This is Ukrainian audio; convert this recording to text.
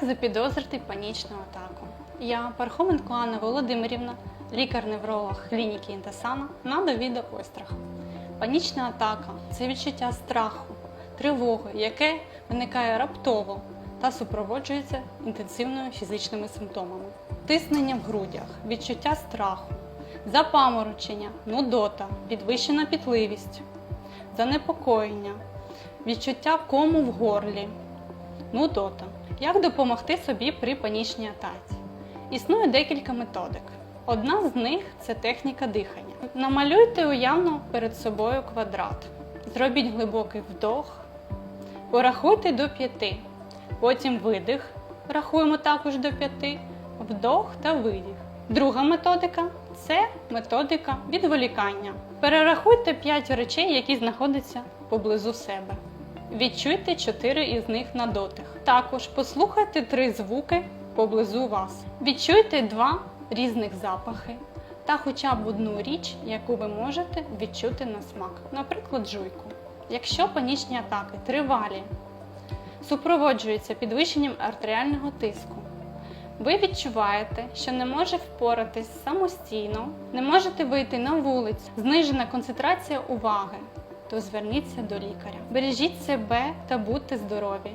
Як запідозрити панічну атаку? Я, Пархоменко Анна Володимирівна, лікар-невролог клініки Інтесана, надо відео острах. Панічна атака це відчуття страху, тривоги, яке виникає раптово та супроводжується інтенсивними фізичними симптомами. Тиснення в грудях, відчуття страху, запаморочення, нудота, підвищена пітливість, занепокоєння, відчуття кому в горлі, нудота. Як допомогти собі при панічній атаці? Існує декілька методик. Одна з них це техніка дихання. Намалюйте уявно перед собою квадрат. Зробіть глибокий вдох, порахуйте до п'яти. Потім видих. Рахуємо також до п'яти, вдох та видих. Друга методика це методика відволікання. Перерахуйте 5 речей, які знаходяться поблизу себе. Відчуйте 4 із них на дотик. Також послухайте 3 звуки поблизу вас. Відчуйте 2 різних запахи та хоча б одну річ, яку ви можете відчути на смак, наприклад, жуйку. Якщо панічні атаки тривалі, супроводжуються підвищенням артеріального тиску, ви відчуваєте, що не може впоратись самостійно, не можете вийти на вулицю, знижена концентрація уваги, то зверніться до лікаря. Бережіть себе та будьте здорові!